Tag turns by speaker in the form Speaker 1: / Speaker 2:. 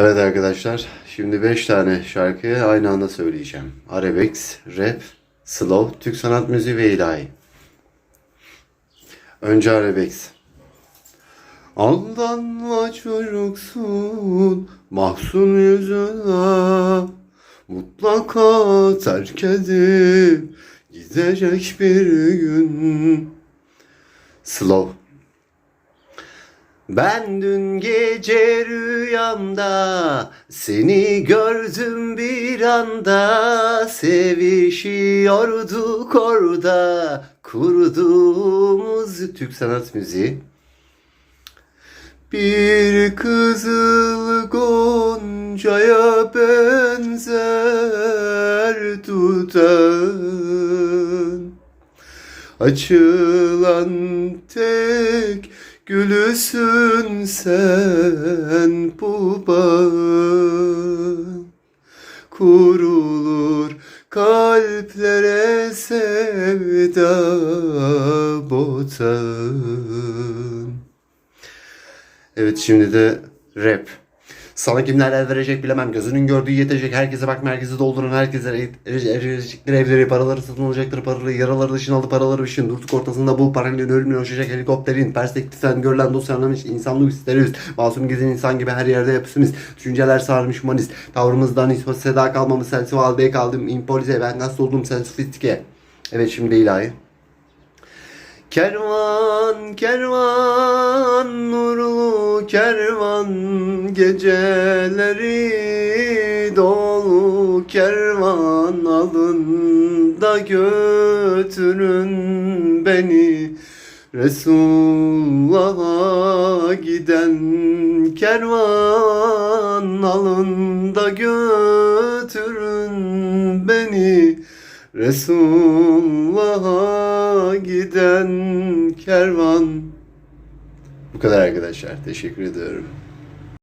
Speaker 1: Evet arkadaşlar, şimdi 5 tane şarkıyı aynı anda söyleyeceğim. Arabex, rap, slow, Türk sanat müziği ve ilahi. Önce Arabex. Aldanma çocuksun, mahzun yüzüne Mutlaka terk edip gidecek bir gün Slow ben dün gece rüyamda seni gördüm bir anda sevişiyorduk orada kurduğumuz Türk sanat müziği. Bir kızıl goncaya benzer dudağın Açılan tek gülüsün sen bu bağın Kurulur kalplere sevda botağın Evet şimdi de rap. Sana kimler el verecek bilemem. Gözünün gördüğü yetecek. Herkese bak merkezi doldurun. Herkese erecektir evleri. Paraları satın alacaktır. Paraları yaraları dışın aldı. Paraları ışın. Durduk ortasında bu paralelin ölümüne uçacak helikopterin. Perspektiften görülen dosyanlamış insanlık isteriz. Masum gezen insan gibi her yerde yapısımız. Düşünceler sarmış humanist. Tavrımızdan hiç seda kalmamış. Sensi valideye kaldım. Impolize. Ben nasıl oldum sen sofistike. Evet şimdi ilahi. Kervan kervan nurlu kervan geceleri dolu kervan alın da götürün beni. Resulullah'a giden kervan alın da götürün beni Resulullah'a giden kervan. Bu kadar arkadaşlar. Teşekkür ediyorum.